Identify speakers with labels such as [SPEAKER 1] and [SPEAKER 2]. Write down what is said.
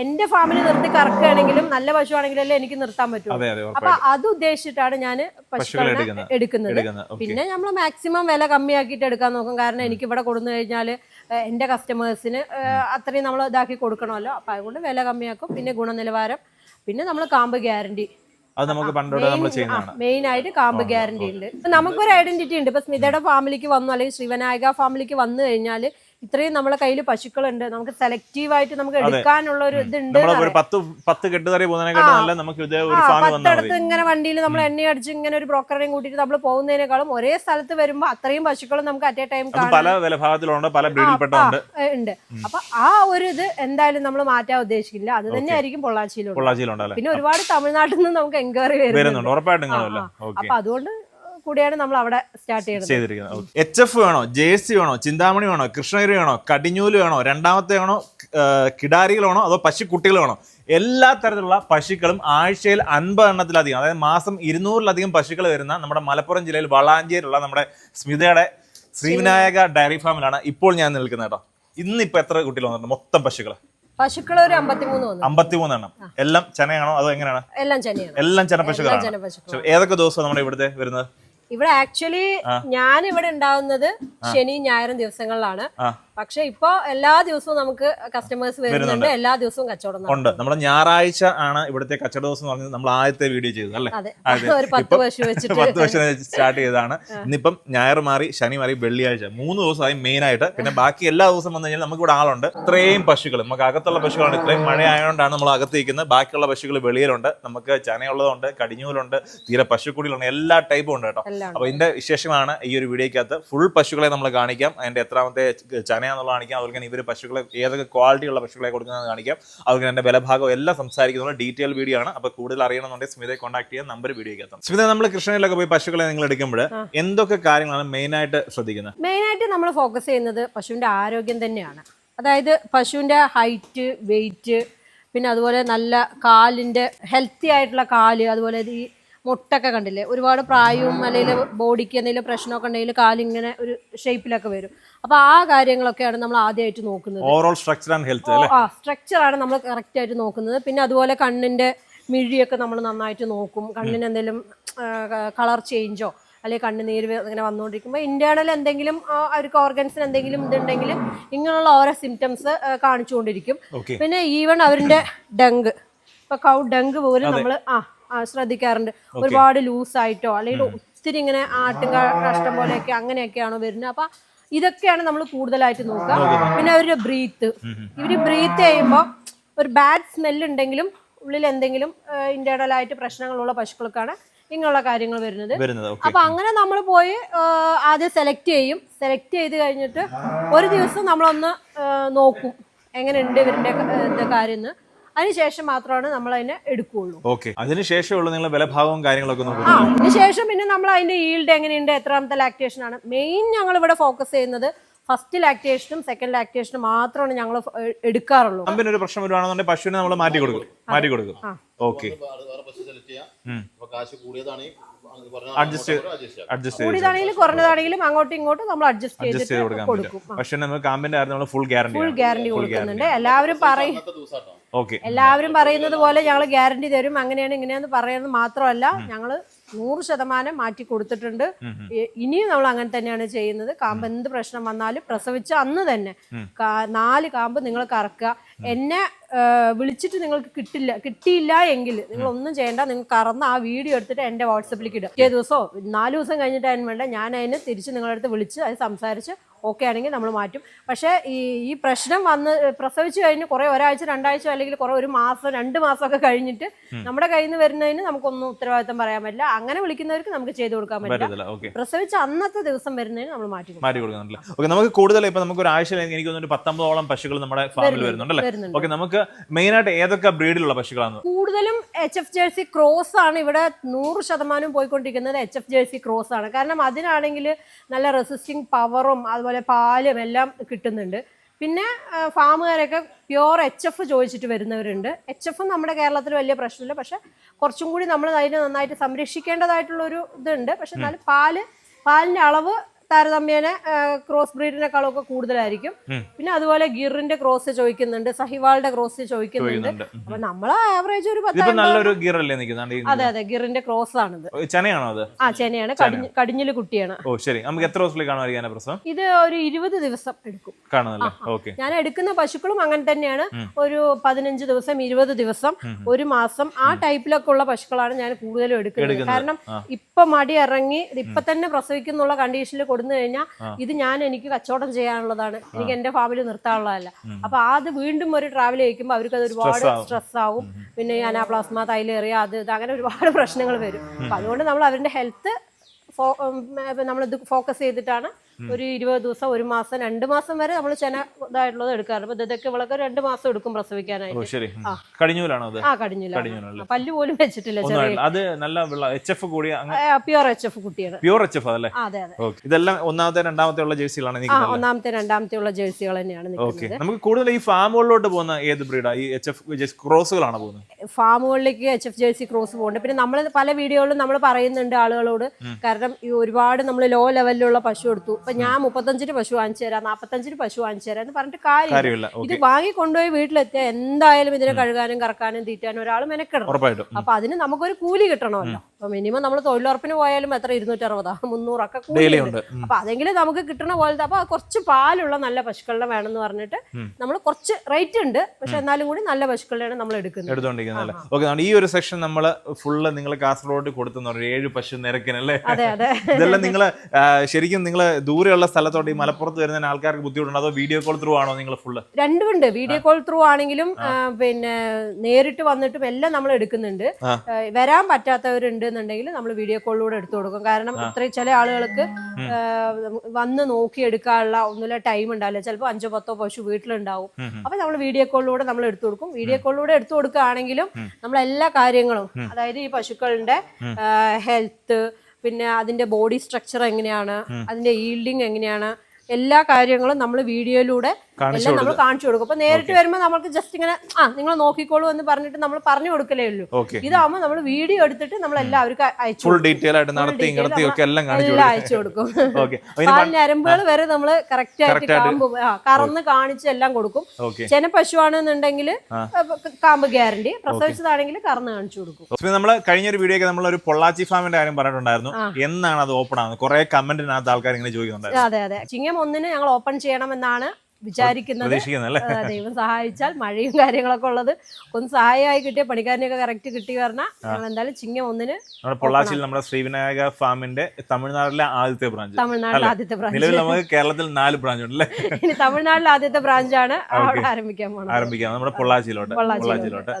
[SPEAKER 1] എന്റെ ഫാമിൽ നിർത്തി കറക്കുകയാണെങ്കിലും നല്ല പശു ആണെങ്കിലല്ലേ എനിക്ക് നിർത്താൻ
[SPEAKER 2] അതെ
[SPEAKER 1] അപ്പൊ അത് ഉദ്ദേശിച്ചിട്ടാണ് ഞാൻ
[SPEAKER 2] പശുക്കളെ എടുക്കുന്നത്.
[SPEAKER 1] പിന്നെ നമ്മൾ മാക്സിമം വില കമ്മിയാക്കിയിട്ട് എടുക്കാൻ നോക്കും. കാരണം എനിക്ക് ഇവിടെ കൊടുന്നു കഴിഞ്ഞാൽ എന്റെ കസ്റ്റമേഴ്സിന് അത്രയും നമ്മൾ ഇതാക്കി കൊടുക്കണമല്ലോ. അപ്പൊ അതുകൊണ്ട് വില കമ്മിയാക്കും. പിന്നെ ഗുണനിലവാരം. പിന്നെ നമ്മൾ കാമ്പ് ഗ്യാരണ്ടി.
[SPEAKER 2] അത് നമുക്ക് പണ്ടോടെ നമ്മൾ ചെയ്യുന്നതാണ്.
[SPEAKER 1] മെയിൻ ആയിട്ട് കാമ്പ് ഗ്യാരണ്ടി ഉണ്ട് നമുക്കൊരു ഐഡന്റിറ്റി ഉണ്ട്. ഇപ്പൊ സ്മിതയുടെ ഫാമിലിക്ക് വന്നു അല്ലെങ്കിൽ ശ്രീവനായക ഫാമിലിക്ക് വന്നു കഴിഞ്ഞാൽ ഇത്രയും നമ്മളെ കയ്യിൽ പശുക്കളുണ്ട്. നമുക്ക് സെലക്റ്റീവ് ആയിട്ട് നമുക്ക് എടുക്കാനുള്ള ഒരു ഇതുണ്ട് പത്തടത്ത് ഇങ്ങനെ വണ്ടിയിൽ നമ്മൾ എണ്ണ അടിച്ച് ഇങ്ങനെ ഒരു ബ്രോക്കറിനെയും കൂട്ടിയിട്ട് നമ്മൾ പോകുന്നതിനേക്കാളും ഒരേ സ്ഥലത്ത് വരുമ്പോൾ അത്രയും പശുക്കൾ നമുക്ക് അറ്റ് എ ടൈം ഉണ്ട്. അപ്പൊ ആ ഒരു ഇത് എന്തായാലും നമ്മൾ മാറ്റാൻ ഉദ്ദേശിക്കില്ല. അത് തന്നെ ആയിരിക്കും
[SPEAKER 2] പൊള്ളാച്ചിയിലുണ്ട്
[SPEAKER 1] പിന്നെ ഒരുപാട് തമിഴ്നാട്ടിൽ നിന്ന് നമുക്ക് എൻക്വയറി വരുന്നുണ്ട്. അപ്പൊ അതുകൊണ്ട് കൂടിയാണ് നമ്മൾ അവിടെ സ്റ്റാർട്ട് ചെയ്യുന്നത്
[SPEAKER 2] ചെയ്തിരിക്കുന്നത് എച്ച് എഫ് വേണോ? ജെ സി വേണോ? ചിന്താമണി വേണോ? കൃഷ്ണഗിരി വേണോ? കടിഞ്ഞൂൽ വേണോ? രണ്ടാമത്തെ വേണോ? കിടാരികൾ വേണോ? അതോ പശുക്കുട്ടികൾ വേണോ? എല്ലാ തരത്തിലുള്ള പശുക്കളും ആഴ്ചയിൽ അൻപത് എണ്ണത്തിലധികം അതായത് മാസം ഇരുന്നൂറിലധികം പശുക്കൾ വരുന്ന നമ്മുടെ മലപ്പുറം ജില്ലയിൽ വളാഞ്ചേരിയിലുള്ള നമ്മുടെ സ്മിതയുടെ ശ്രീവിനായക ഡയറി ഫാമിലാണ് ഇപ്പോൾ ഞാൻ നിൽക്കുന്നത് കേട്ടോ. ഇന്നിപ്പോ എത്ര കുട്ടികൾ വന്നിട്ടുണ്ട്? മൊത്തം പശുക്കൾ
[SPEAKER 1] പശുക്കൾ ഒരു അമ്പത്തിമൂന്ന്
[SPEAKER 2] എണ്ണം. എല്ലാം ചെനയാണോ? അതോ എങ്ങനെയാണ്?
[SPEAKER 1] എല്ലാം ചെനയാണ്.
[SPEAKER 2] എല്ലാം ചെന പശുക്കളാണ്. ഏതൊക്കെ ദിവസമാണ് നമ്മുടെ ഇവിടുത്തെ വരുന്നത്?
[SPEAKER 1] ഇവിടെ ആക്ച്വലി ഞാൻ ഇവിടെ ഉണ്ടാവുന്നത് ശനി ഞായറും ദിവസങ്ങളിലാണ്. പക്ഷെ ഇപ്പൊ എല്ലാ ദിവസവും നമുക്ക് കസ്റ്റമേഴ്സ് വരുന്നുണ്ട്. എല്ലാ ദിവസവും കച്ചവടം
[SPEAKER 2] ഉണ്ട്. നമ്മുടെ ഞായറാഴ്ച ആണ് ഇവിടുത്തെ കച്ചവട ദിവസം എന്ന് പറഞ്ഞത് നമ്മൾ ആദ്യത്തെ വീഡിയോ ചെയ്തത് അല്ലേ.
[SPEAKER 1] ഒരു പത്ത് പശു വെച്ചിട്ട്.
[SPEAKER 2] പത്ത് വർഷം സ്റ്റാർട്ട് ചെയ്തതാണ്. ഇന്നിപ്പം ഞായർ മാറി ശനി മാറി വെള്ളിയാഴ്ച. മൂന്ന് ദിവസമായി മെയിൻ ആയിട്ട്. പിന്നെ ബാക്കി എല്ലാ ദിവസം വന്നു കഴിഞ്ഞാൽ നമുക്ക് ഇവിടെ ആളുണ്ട്. ഇത്രയും പശുക്കൾ. നമുക്ക് അകത്തുള്ള പശുക്കളാണ്. ഇത്രയും മഴ ആയതുകൊണ്ടാണ് നമ്മൾ അകത്തേക്കുന്നത് ബാക്കിയുള്ള പശുക്കൾ വെളിയിലുണ്ട്. നമുക്ക് ചനയുള്ളതുണ്ട് കടിഞ്ഞൂലുണ്ട് തീരെ പശുക്കുടികളുണ്ട്. എല്ലാ ടൈപ്പും ഉണ്ട് കേട്ടോ. അപ്പൊ ഇതിന്റെ വിശേഷമാണ് ഈ ഒരു വീഡിയോക്കകത്ത് ഫുൾ പശുക്കളെ നമ്മൾ കാണിക്കാം. അതിന്റെ എത്രാമത്തെ ചനയാന്നുള്ള കാണിക്കാം. അതുപോലെ തന്നെ ഇവർ പശുക്കളെ ഏതൊക്കെ ക്വാളിറ്റി ഉള്ള പശുക്കളെ കൊടുക്കുന്നത് കാണിക്കാം. അതുപോലെ തന്നെ ബലഭാഗം എല്ലാം സംസാരിക്കുന്നുള്ള ഡീറ്റെയിൽ വീഡിയോ ആണ്. അപ്പൊ കൂടുതൽ അറിയണമെന്നുണ്ടെങ്കിൽ സ്മിതയെ കോൺടാക്ട് ചെയ്യാൻ നമ്പർ വീഡിയോക്കകത്ത് സ്മിത നമ്മൾ കൃഷ്ണയിലൊക്കെ പോയി പശുക്കളെ നിങ്ങൾ എടുക്കുമ്പോൾ എന്തൊക്കെ കാര്യങ്ങളാണ് മെയിൻ ആയിട്ട് ശ്രദ്ധിക്കുന്നത്?
[SPEAKER 1] മെയിൻ ആയിട്ട് നമ്മൾ ഫോക്കസ് ചെയ്യുന്നത് പശുവിന്റെ ആരോഗ്യം തന്നെയാണ്. അതായത് പശുവിന്റെ ഹൈറ്റ് വെയിറ്റ് പിന്നെ അതുപോലെ നല്ല കാലിന്റെ ഹെൽത്തി ആയിട്ടുള്ള കാൽ അതുപോലെ ഈ മുട്ടൊക്കെ കണ്ടില്ലേ? ഒരുപാട് പ്രായവും അല്ലെങ്കിൽ ബോഡിക്ക് എന്തെങ്കിലും പ്രശ്നമൊക്കെ ഉണ്ടെങ്കിൽ കാലിങ്ങനെ ഒരു ഷേപ്പിലൊക്കെ വരും. അപ്പൊ ആ കാര്യങ്ങളൊക്കെയാണ് നമ്മൾ ആദ്യമായിട്ട് നോക്കുന്നത്.
[SPEAKER 2] ഓവറോൾ സ്ട്രക്ചർ ആൻഡ് ഹെൽത്ത്
[SPEAKER 1] ആ സ്ട്രക്ചറാണ് നമ്മൾ കറക്റ്റ് ആയിട്ട് നോക്കുന്നത്. പിന്നെ അതുപോലെ കണ്ണിന്റെ മിഴിയൊക്കെ നമ്മൾ നന്നായിട്ട് നോക്കും. കണ്ണിന് എന്തെങ്കിലും കളർ ചേഞ്ചോ അല്ലെങ്കിൽ കണ്ണുനീര് ഇങ്ങനെ വന്നുകൊണ്ടിരിക്കുമ്പോൾ ഇന്റേണൽ എന്തെങ്കിലും അവർക്ക് ഓർഗൻസിന് എന്തെങ്കിലും ഇതുണ്ടെങ്കിൽ ഇങ്ങനെയുള്ള ഓരോ സിംറ്റംസ് കാണിച്ചുകൊണ്ടിരിക്കും. പിന്നെ ഈവൺ അവരുടെ ഡങ്ക്. ഇപ്പൊ കൗ ഡങ്ക് പോലും നമ്മൾ ആ, ശ്രദ്ധിക്കാറുണ്ട്. ഒരുപാട് ലൂസായിട്ടോ അല്ലെങ്കിൽ ഒത്തിരി ഇങ്ങനെ ആട്ടും കഷ്ടം പോലെയൊക്കെ അങ്ങനെയൊക്കെയാണോ വരുന്നത്. അപ്പൊ ഇതൊക്കെയാണ് നമ്മൾ കൂടുതലായിട്ട് നോക്കുക. പിന്നെ അവരുടെ ബ്രീത്ത്. ഇവർ ബ്രീത്ത് ചെയ്യുമ്പോൾ ഒരു ബാഡ് സ്മെൽ ഉണ്ടെങ്കിലും ഉള്ളിൽ എന്തെങ്കിലും ഇന്റേണൽ ആയിട്ട് പ്രശ്നങ്ങളുള്ള പശുക്കൾക്കാണ് ഇങ്ങനെയുള്ള കാര്യങ്ങൾ വരുന്നത്. അപ്പൊ അങ്ങനെ നമ്മൾ പോയി ആദ്യം സെലക്ട് ചെയ്യും. സെലക്ട് ചെയ്ത് കഴിഞ്ഞിട്ട് ഒരു ദിവസം നമ്മളൊന്ന് നോക്കും. എങ്ങനെയുണ്ട് ഇവരുടെ കാര്യം എന്ന് അതിനുശേഷം മാത്രമാണ് നമ്മൾ അതിനെ എടുക്കുകയുള്ളൂ.
[SPEAKER 2] ഓക്കെ. അതിനുശേഷമുള്ള നിങ്ങൾ ബലഭാഗവും കാര്യങ്ങളൊക്കെ
[SPEAKER 1] ആ
[SPEAKER 2] നോക്കുന്നത്
[SPEAKER 1] അതിനുശേഷം പിന്നെ നമ്മൾ അതിന്റെ ഈൽഡ് എങ്ങനെയുണ്ട് എത്രാമത്തെ ലാക്ടേഷൻ ആണ്. മെയിൻ ഞങ്ങൾ ഇവിടെ ഫോക്കസ് ചെയ്യുന്നത് ഫസ്റ്റ് ലാക്ടേഷനും സെക്കൻഡ് ലാക്ടേഷനും മാത്രമാണ് ഞങ്ങൾ എടുക്കാറുള്ളൂ.
[SPEAKER 2] കമ്പിന് ഒരു പ്രശ്നം വരുവാണെന്നുണ്ടെങ്കിൽ പശുവിനെ നമ്മൾ മാറ്റി കൊടുക്കും മാറ്റി കൊടുക്കും. ഓക്കെ.
[SPEAKER 3] കാശ് കൂടിയതാണെങ്കിൽ
[SPEAKER 2] അഡ്ജസ്റ്റ്
[SPEAKER 3] അഡ്ജസ്റ്റ്
[SPEAKER 1] കൂടിയതാണെങ്കിലും കുറഞ്ഞതാണെങ്കിലും അങ്ങോട്ടും ഇങ്ങോട്ടും നമ്മൾ അഡ്ജസ്റ്റ്
[SPEAKER 2] അഡ്ജസ്റ്റ് ചെയ്ത് കൊടുക്കാൻ
[SPEAKER 1] കൊടുക്കും.
[SPEAKER 2] പറ്റും പക്ഷെ നമുക്ക് കാമ്പിന്റെ കാര്യം നമ്മൾ ഫുൾ ഗ്യാരണ്ടി
[SPEAKER 1] ഫുൾ ഗ്യാരണ്ടി കൊടുക്കുന്നുണ്ട്. എല്ലാവരും പറയും
[SPEAKER 2] ഓക്കെ
[SPEAKER 1] എല്ലാവരും പറയുന്നത് പോലെ ഞങ്ങൾ ഗ്യാരണ്ടി തരും. അങ്ങനെയാണ് ഇങ്ങനെയാന്ന് പറയുന്നത് മാത്രമല്ല ഞങ്ങൾ നൂറ് ശതമാനം മാറ്റി കൊടുത്തിട്ടുണ്ട്. ഇനിയും നമ്മൾ അങ്ങനെ തന്നെയാണ് ചെയ്യുന്നത്. കാമ്പ് എന്ത് പ്രശ്നം വന്നാലും പ്രസവിച്ച അന്ന് തന്നെ നാല് കാമ്പ് നിങ്ങൾ കറക്കുക. എന്നെ വിളിച്ചിട്ട് നിങ്ങൾക്ക് കിട്ടില്ല കിട്ടിയില്ല എങ്കിൽ നിങ്ങൾ ഒന്നും ചെയ്യേണ്ട. നിങ്ങൾ കറന്ന് ആ വീഡിയോ എടുത്തിട്ട് എന്റെ വാട്സപ്പിലേക്ക് ഇടുക ഏത് ദിവസമോ നാല് ദിവസം കഴിഞ്ഞിട്ട് അതിന് വേണ്ട ഞാൻ അതിനെ തിരിച്ച് നിങ്ങളടുത്ത് അടുത്ത് വിളിച്ച് അത് സംസാരിച്ച് ഓക്കെ ആണെങ്കിൽ നമ്മൾ മാറ്റും. പക്ഷേ ഈ ഈ പ്രശ്നം വന്ന് പ്രസവിച്ചു കഴിഞ്ഞ് കുറേ ഒരാഴ്ച രണ്ടാഴ്ച അല്ലെങ്കിൽ കുറേ ഒരു മാസം രണ്ട് മാസമൊക്കെ കഴിഞ്ഞിട്ട് നമ്മുടെ കയ്യിൽ നിന്ന് വരുന്നതിന് നമുക്കൊന്നും ഉത്തരവാദിത്തം പറയാൻ പറ്റില്ല. അങ്ങനെ വിളിക്കുന്നവർക്ക് നമുക്ക് ചെയ്തു കൊടുക്കാൻ പറ്റില്ല. പ്രസവിച്ച് അന്നത്തെ ദിവസം വരുന്നതിന് നമ്മൾ മാറ്റി
[SPEAKER 2] മാറ്റി കൊടുക്കുന്നുണ്ട് ഓക്കെ നമുക്ക് കൂടുതൽ ഇപ്പൊ നമുക്ക് ഒരു ആഴ്ച എനിക്ക് തോന്നുന്നു പത്തൊമ്പതോളം പശുക്കൾ നമ്മുടെ ഫാമിൽ വരുന്നുണ്ടല്ലേ
[SPEAKER 1] വരുന്നുണ്ട്
[SPEAKER 2] ഓക്കെ നമുക്ക് മെയിൻ ആയിട്ട് ഏതൊക്കെ ബ്രീഡിലുള്ള പശുക്കളാണ്?
[SPEAKER 1] കൂടുതലും എച്ച് എഫ് ജേഴ്സി ക്രോസ് ആണ് ഇവിടെ നൂറ് ശതമാനം പോയിക്കൊണ്ടിരിക്കുന്നത് എച്ച് എഫ് ജേഴ്സി ക്രോസ് ആണ്. കാരണം അതിനാണെങ്കിൽ നല്ല റെസിസ്റ്റിംഗ് പവറും അതുപോലെ പാലും എല്ലാം കിട്ടുന്നുണ്ട്. പിന്നെ ഫാമുകാരൊക്കെ പ്യുവർ എച്ച് എഫ് ചോദിച്ചിട്ട് വരുന്നവരുണ്ട്. എച്ച് എഫ് നമ്മുടെ കേരളത്തിൽ വലിയ പ്രശ്നമില്ല. പക്ഷെ കുറച്ചും കൂടി നമ്മൾ അതിനെ നന്നായിട്ട് സംരക്ഷിക്കേണ്ടതായിട്ടുള്ള ഒരു ഇതുണ്ട്. പക്ഷെ എന്നാലും പാൽ പാലിന്റെ അളവ് താരതമ്യേന ക്രോസ് ബ്രീഡിനെക്കാളും ഒക്കെ കൂടുതലായിരിക്കും. പിന്നെ അതുപോലെ ഗിറിന്റെ ക്രോസ് ചോദിക്കുന്നുണ്ട് സഹിവാളുടെ ക്രോസ് ചോദിക്കുന്നുണ്ട്. അപ്പൊ നമ്മൾ ആവറേജ് ഒരു
[SPEAKER 2] നല്ലൊരു നിൽക്കുന്നത്
[SPEAKER 1] അതെ അതെ ഗിറിന്റെ ക്രോസ് ആണിത്.
[SPEAKER 2] ചെനയാണോ അത്?
[SPEAKER 1] ആ ചെനയാണ്. കടിഞ്ഞിൽ കുട്ടിയാണ്.
[SPEAKER 2] ഓ ശരി. നമുക്ക് എത്ര ദിവസത്തിലേക്കാണ് പ്രസവം?
[SPEAKER 1] ഇത് ഒരു ഇരുപത് ദിവസം എടുക്കും.
[SPEAKER 2] കാണുന്നല്ലേ ഓക്കെ.
[SPEAKER 1] ഞാൻ എടുക്കുന്ന പശുക്കളും അങ്ങനെ തന്നെയാണ്. ഒരു പതിനഞ്ച് ദിവസം ഇരുപത് ദിവസം ഒരു മാസം ആ ടൈപ്പിലൊക്കെ ഉള്ള പശുക്കളാണ് ഞാൻ കൂടുതലും എടുക്കുന്നത്. കാരണം. ഇപ്പൊ മടി ഇറങ്ങി ഇപ്പൊ തന്നെ പ്രസവിക്കുന്നുള്ള കണ്ടീഷനിൽ കൊടുന്നു കഴിഞ്ഞാൽ ഇത് ഞാൻ എനിക്ക് കച്ചവടം ചെയ്യാനുള്ളതാണ്. എനിക്ക് എന്റെ ഫാമിലി നിർത്താനുള്ളതല്ല. അപ്പൊ അത് വീണ്ടും ഒരു ട്രാവൽ ചെയ്യിക്കുമ്പോൾ അവർക്ക് അത് ഒരുപാട് സ്ട്രെസ് ആവും. പിന്നെ ഈ അനാപ്ലാസ്മ തൈലേറിയ അത് ഇത് അങ്ങനെ ഒരുപാട് പ്രശ്നങ്ങൾ വരും. അപ്പൊ അതുകൊണ്ട് നമ്മൾ അവരുടെ ഹെൽത്ത് നമ്മൾ ഇത് ഫോക്കസ് ചെയ്തിട്ടാണ് ഒരു ഇരുപത് ദിവസം ഒരു മാസം രണ്ട് മാസം വരെ നമ്മൾ ചെന ഇതായിട്ടുള്ളത് എടുക്കാറുണ്ട്. അപ്പൊ ഇതൊക്കെ ഇവളൊക്കെ രണ്ട് മാസം എടുക്കും പ്രസവിക്കാനായിട്ട്.
[SPEAKER 2] കടിഞ്ഞൂലാണോ
[SPEAKER 1] ആ കടിഞ്ഞില്ല പല്ല് പോലും വെച്ചിട്ടില്ല
[SPEAKER 2] അത് നല്ല എച്ച് എഫ് കൂടി
[SPEAKER 1] പ്യുവർ എച്ച് എഫ് കുട്ടിയാണ്.
[SPEAKER 2] പ്യൂർ എച്ച് എഫ് അതല്ലേ?
[SPEAKER 1] അതെ അതെ.
[SPEAKER 2] ഇതെല്ലാം ഒന്നാമത്തെ രണ്ടാമത്തെ ഉള്ള ജേഴ്സികളാണ്
[SPEAKER 1] ഒന്നാമത്തെ രണ്ടാമത്തെ ഉള്ള ജേഴ്സികൾ തന്നെയാണ്
[SPEAKER 2] നമുക്ക് കൂടുതൽ ഈ ഫാമുകളിലോട്ട് പോകുന്ന ഏത് ബ്രീഡാ? ഈ എച്ച് എഫ് ക്രോസുകളാണ് പോകുന്നത്?
[SPEAKER 1] ഫാമുകളിലേക്ക് എച്ച് എഫ് ജേഴ്സി ക്രോസ് പോകുന്നുണ്ട് പിന്നെ നമ്മൾ പല വീഡിയോകളിലും നമ്മൾ പറയുന്നുണ്ട് ആളുകളോട് കാരണം ഈ ഒരുപാട് നമ്മൾ ലോ ലെവലിലുള്ള പശു എടുത്തു. ഇപ്പൊ ഞാൻ മുപ്പത്തഞ്ചിന് പശു വാങ്ങിച്ചു തരാം നാപ്പത്തഞ്ചിന് പശു വാങ്ങിച്ചു തരാം എന്ന് പറഞ്ഞിട്ട് കാര്യമില്ല. ഇത് വാങ്ങി കൊണ്ടുപോയി വീട്ടിലെത്തിയാൽ എന്തായാലും ഇതിനെ കഴുകാനും കറക്കാനും തീറ്റാനും ഒരാൾ മെനക്കെടണം.
[SPEAKER 2] ഉം.
[SPEAKER 1] അപ്പൊ അതിന് നമുക്കൊരു കൂലി കിട്ടണമല്ലോ. അപ്പൊ മിനിമം നമ്മൾ തൊഴിലുറപ്പിന് പോയാലും എത്ര? ഇരുന്നൂറ്ററുപതാ മുന്നൂറൊക്കെ
[SPEAKER 2] കൂടി.
[SPEAKER 1] അപ്പൊ അതെങ്കിലും നമുക്ക് കിട്ടണ പോലത്തെ അപ്പൊ കുറച്ച് പാലുള്ള നല്ല പശുക്കളുടെ വേണമെന്ന് പറഞ്ഞിട്ട് നമ്മൾ കുറച്ച് റേറ്റ് ഉണ്ട്. പക്ഷെ എന്നാലും കൂടി നല്ല പശുക്കളുടെയാണ് നമ്മൾ എടുക്കുന്നത്.
[SPEAKER 2] എടുത്തോണ്ടിരിക്കുന്നത് ഓക്കെ ഈ ഒരു സെക്ഷൻ നമ്മൾ ഫുള്ള് നിങ്ങൾ കാസർഗോഡ് കൊടുത്തെന്ന് ഏഴ് പശു നിരക്കിനല്ലേ?
[SPEAKER 1] അതെ അതെ.
[SPEAKER 2] ഇതെല്ലാം നിങ്ങൾ ശരിക്കും നിങ്ങൾ ദൂരെയുള്ള സ്ഥലത്തോട്ട് ഈ മലപ്പുറത്ത് വരുന്ന ആൾക്കാർക്ക് ബുദ്ധിമുട്ടുണ്ടോ? അതോ വീഡിയോ കോൾ ത്രൂ ആണോ നിങ്ങൾ ഫുള്ള്
[SPEAKER 1] രണ്ടുമുണ്ട് വീഡിയോ കോൾ ത്രൂ ആണെങ്കിലും പിന്നെ നേരിട്ട് വന്നിട്ടും എല്ലാം നമ്മൾ എടുക്കുന്നുണ്ട്. വരാൻ പറ്റാത്തവരുണ്ട്. എന്നുണ്ടെങ്കിൽ നമ്മൾ വീഡിയോ കോളിലൂടെ എടുത്തു കൊടുക്കും. കാരണം ഇത്രയും ചില ആളുകൾക്ക് വന്ന് നോക്കി എടുക്കാനുള്ള ഒന്നുമില്ല ടൈം ഉണ്ടാവില്ല. ചിലപ്പോൾ അഞ്ചോ പത്തോ പശു വീട്ടിലുണ്ടാവും. അപ്പൊ നമ്മൾ വീഡിയോ കോളിലൂടെ നമ്മൾ എടുത്തു കൊടുക്കും. വീഡിയോ കോളിലൂടെ എടുത്തു കൊടുക്കുകയാണെങ്കിലും നമ്മൾ എല്ലാ കാര്യങ്ങളും അതായത് ഈ പശുക്കളുടെ ഹെൽത്ത് പിന്നെ അതിന്റെ ബോഡി സ്ട്രക്ചർ എങ്ങനെയാണ് അതിന്റെ ഈൽഡിങ് എങ്ങനെയാണ് എല്ലാ കാര്യങ്ങളും നമ്മൾ വീഡിയോയിലൂടെ എല്ലാം നമ്മൾ കാണിച്ചു കൊടുക്കും. അപ്പൊ നേരിട്ട് വരുമ്പോൾ നമുക്ക് ജസ്റ്റ് ഇങ്ങനെ ആ നിങ്ങൾ നോക്കിക്കോളൂ എന്ന് പറഞ്ഞിട്ട് നമ്മൾ പറഞ്ഞു കൊടുക്കലേ ഉള്ളൂ. ഇതാവുമ്പോൾ നമ്മൾ വീഡിയോ എടുത്തിട്ട് നമ്മൾ എല്ലാവർക്കും അയച്ചു
[SPEAKER 2] ഫുൾ. ഡീറ്റെയിൽ ആയിട്ട്
[SPEAKER 1] നടത്തി
[SPEAKER 2] നടത്തിയും ഒക്കെ എല്ലാം കാണിച്ചു
[SPEAKER 1] അയച്ചു കൊടുക്കും. പാൽ ഞരമ്പുകൾ വരെ നമ്മൾ കറക്റ്റ് ആയിട്ട് കാമ്പ് കറന്ന് കാണിച്ച് എല്ലാം കൊടുക്കും. ചെന പശുവാണെന്നുണ്ടെങ്കിൽ. കാമ്പ് ഗ്യാരണ്ടി. പ്രസവിച്ചതാണെങ്കിൽ കറന്ന് കാണിച്ചു കൊടുക്കും.
[SPEAKER 2] നമ്മൾ കഴിഞ്ഞ ഒരു വീഡിയോ നമ്മൾ ഒരു പൊള്ളാച്ചി ഫാമിന്റെ കാര്യം പറഞ്ഞിട്ടുണ്ടായിരുന്നു. എന്നാണ് അത് ഓപ്പൺ ആവുന്നത്? കുറെ കമന്റിനകത്ത് ആൾക്കാർ ഇങ്ങനെ ചോദിക്കുന്നുണ്ടായിരുന്നു.
[SPEAKER 1] അതെ അതെ. ചിങ്ങം ഒന്നിന് ഞങ്ങൾ ഓപ്പൺ ചെയ്യണമെന്നാണ് വിചാരിക്കുന്നത്. ദൈവം സഹായിച്ചാൽ മഴയും കാര്യങ്ങളൊക്കെ ഉള്ളത്. ഒന്ന് സഹായമായി കിട്ടിയ പണിക്കാരനെയൊക്കെ കറക്റ്റ് കിട്ടി പറഞ്ഞാൽ ഞങ്ങൾ എന്തായാലും ചിങ്ങം ഒന്നിന്
[SPEAKER 2] നമ്മുടെ പൊള്ളാച്ചിയിൽ നമ്മുടെ ശ്രീവിനായക ഫാമിന്റെ തമിഴ്നാട്ടിലെ ആദ്യത്തെ ബ്രാഞ്ച്.
[SPEAKER 1] തമിഴ്നാട്ടിലെ
[SPEAKER 2] ആദ്യത്തെ
[SPEAKER 1] ആദ്യത്തെ
[SPEAKER 2] നിലവിൽ
[SPEAKER 1] ബ്രാഞ്ച്
[SPEAKER 2] നമുക്ക് കേരളത്തിൽ നാല് ബ്രാഞ്ച് ഉണ്ട് അല്ലേ?
[SPEAKER 1] ഇനി തമിഴ്നാട്ടിലെ ആദ്യത്തെ ബ്രാഞ്ചാണ്. അവിടെ ആരംഭിക്കാൻ പോകുന്നത്
[SPEAKER 2] ആരംഭിക്കാം. നമ്മുടെ പൊള്ളാച്ചിയിലോട്ട്.
[SPEAKER 1] പൊള്ളാച്ചിയിലോട്ട്.